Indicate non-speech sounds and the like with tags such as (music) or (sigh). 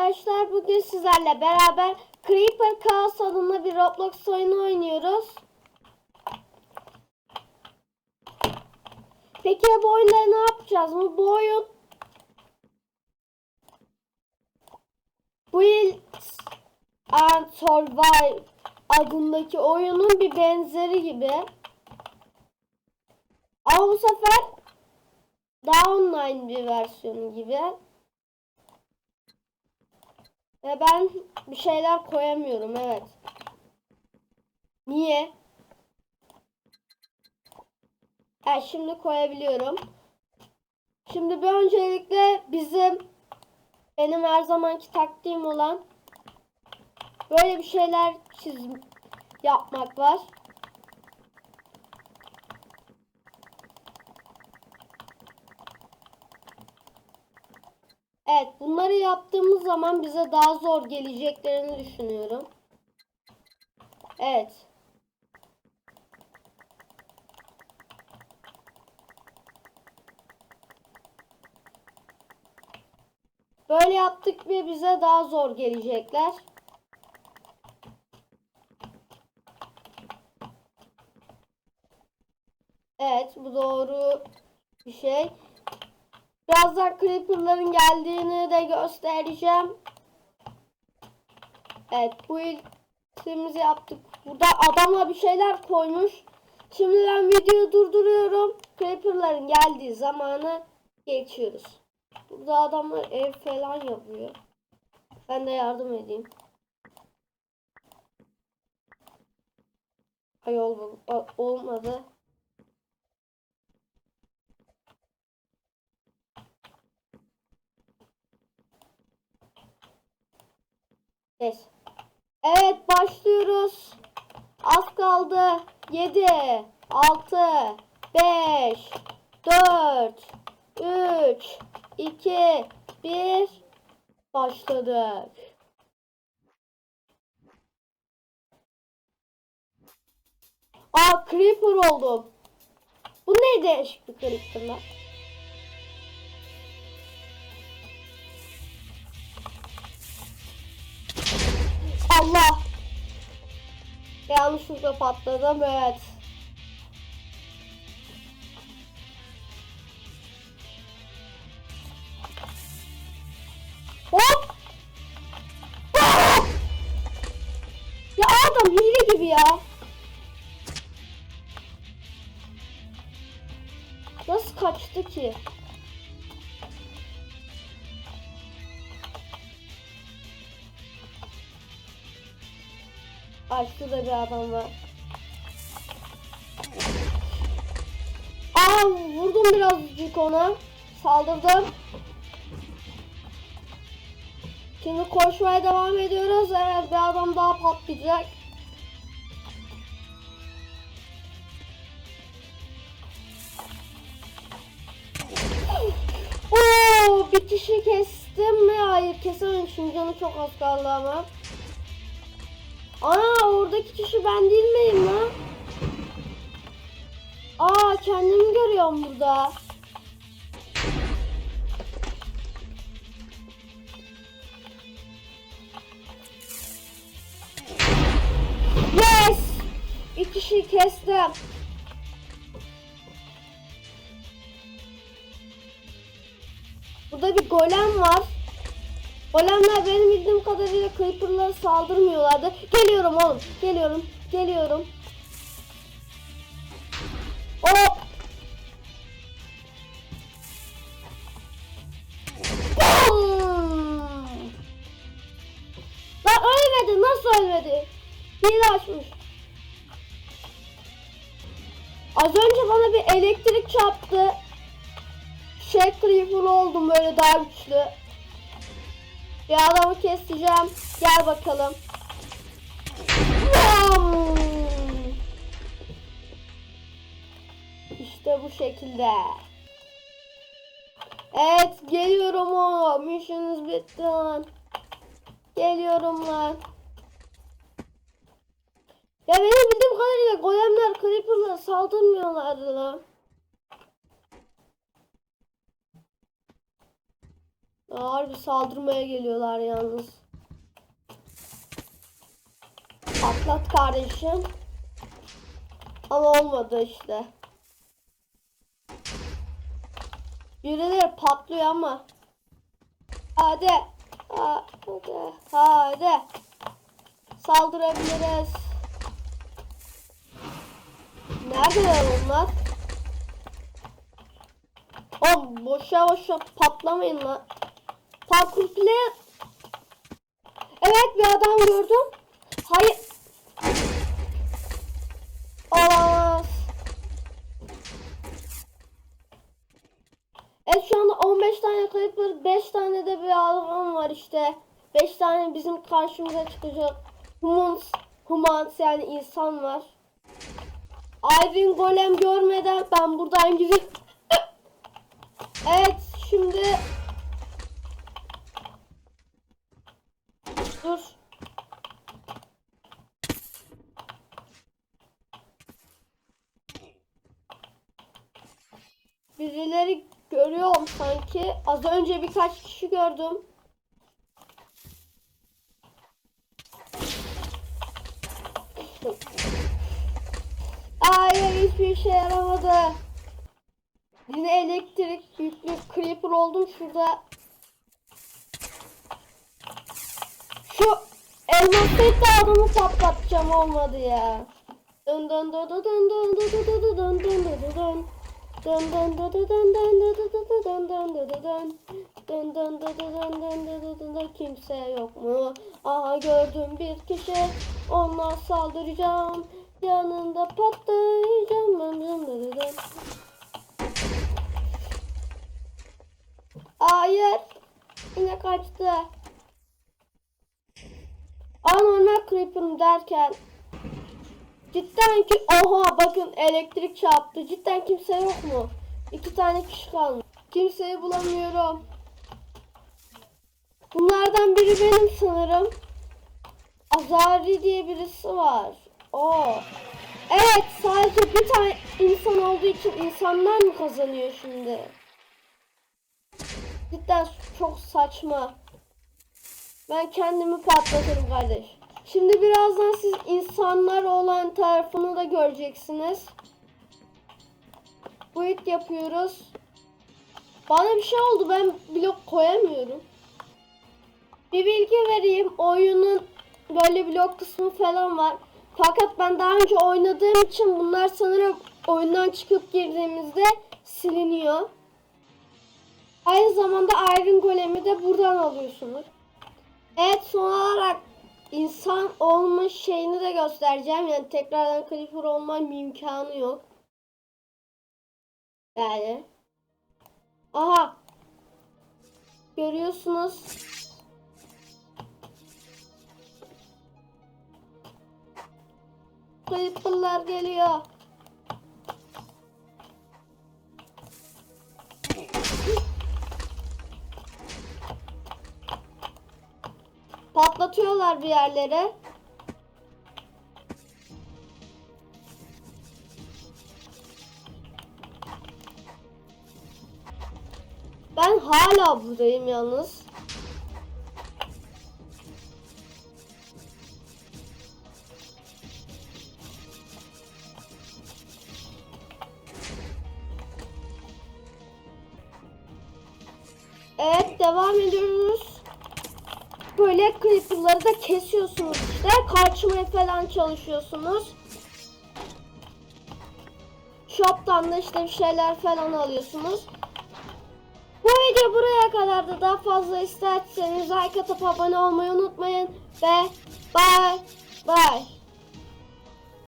arkadaşlar. Bugün sizlerle beraber Creeper Chaos adında bir Roblox oyunu oynuyoruz. Peki bu oyunda ne yapacağız? Bu oyun Build and Survive adındaki oyunun bir benzeri gibi. Ama bu sefer daha online bir versiyonu gibi. Ve ben bir şeyler koyamıyorum evet. Niye? Ha şimdi koyabiliyorum. Şimdi bir öncelikle bizim benim her zamanki taktiğim olan böyle bir şeyler çizim yapmak var. Evet, bunları yaptığımız zaman bize daha zor geleceklerini düşünüyorum. Evet. Böyle yaptık ve bize daha zor gelecekler. Evet, bu doğru bir şey. Birazdan Creeper'ların geldiğini de göstereceğim. Evet bu ilkimizi yaptık. Burada adamla bir şeyler koymuş. Şimdi ben videoyu durduruyorum. Creeper'ların geldiği zamanı geçiyoruz. Burada adamlar ev falan yapıyor. Ben de yardım edeyim. Ay olmadı. Beş. Evet başlıyoruz. Az kaldı. 7 6 5 4 3 2 1 başladık. Aa creeper oldum. Bu ne değişik bir creeper Allah. Yanlışlıkla patladım evet. Hop. Hop! Ya adam hile gibi ya. Nasıl kaçtı ki? Ay şurada bir adam var. Aa vurdum birazcık ona. Saldırdım. Şimdi koşmaya devam ediyoruz. Evet bir adam daha patlayacak. Oo, bir kişi kestim mi? Hayır kesememişim. Canı çok az kaldı ama. Aa oradaki kişi ben değil miyim lan? Aa kendimi görüyorum burada. Yes! Bir kişiyi kestim. Burada bir golem var. Golemler benim bildiğim kadarıyla Creeper'lara saldırmıyorlardı. Geliyorum oğlum. Geliyorum. Geliyorum. Hop. Lan ölmedi. Nasıl ölmedi? Hile açmış. Az önce bana bir elektrik çarptı. Şey Creeper oldum böyle daha güçlü. Bir adamı keseceğim. Gel bakalım. İşte bu şekilde. Evet geliyorum o. Mission'ınız bitti lan. Geliyorum lan. Ya benim bildiğim kadarıyla golemler creeper'lara saldırmıyorlardı lan. Harbi saldırmaya geliyorlar yalnız. Atlat kardeşim. Ama olmadı işte. Birileri patlıyor ama. Hadi. Hadi. Hadi. Saldırabiliriz. Neredeler onlar? Oğlum boşa boşa patlamayın lan. Parkur player. Evet bir adam gördüm. Hayır. Olamaz. Evet şu anda 15 tane var. 5 tane de bir adam var işte. 5 tane bizim karşımıza çıkacak. Humans, humans yani insan var. Iron Golem görmeden ben buradan gidip (laughs) Evet şimdi Birileri görüyorum sanki. Az önce birkaç kişi gördüm. Hayır hiçbir şey yaramadı. Yine elektrik yüklü creeper oldum şurada. Şu elmaslıkla adamı patlatacağım olmadı ya. Dön dön dön dön dön dön dön dön dön dön dön dön dön. Dön dön dön dön dön dön dön dön dön dön dön dön dön. Dön dön dön dön dön dön kimse yok mu? Aha gördüm bir kişi ona saldıracağım. Yanında patlayacağım. Dön dön dön dön. Hayır. Yine kaçtı. Anormal creeper'ım derken cidden ki oha bakın elektrik çarptı. Cidden kimse yok mu? İki tane kişi kalmış. Kimseyi bulamıyorum. Bunlardan biri benim sanırım. Azari diye birisi var. Oo. Evet sadece bir tane insan olduğu için insanlar mı kazanıyor şimdi? Cidden çok saçma. Ben kendimi patlatırım kardeş. Şimdi birazdan siz insanlar olan tarafını da göreceksiniz. Bu it yapıyoruz. Bana bir şey oldu ben blok koyamıyorum. Bir bilgi vereyim. Oyunun böyle blok kısmı falan var. Fakat ben daha önce oynadığım için bunlar sanırım oyundan çıkıp girdiğimizde siliniyor. Aynı zamanda Iron Golem'i de buradan alıyorsunuz. Evet son olarak insan olma şeyini de göstereceğim. Yani tekrardan Creeper olma imkanı yok. Yani. Aha. Görüyorsunuz. Creeper'lar geliyor. Patlatıyorlar bir yerlere. Ben hala buradayım yalnız. Evet devam ediyoruz. Böyle creeper'ları da kesiyorsunuz işte. Karçmaya falan çalışıyorsunuz. Shop'tan da işte bir şeyler falan alıyorsunuz. Bu video buraya kadar da daha fazla isterseniz like atıp abone olmayı unutmayın. Ve bye bye.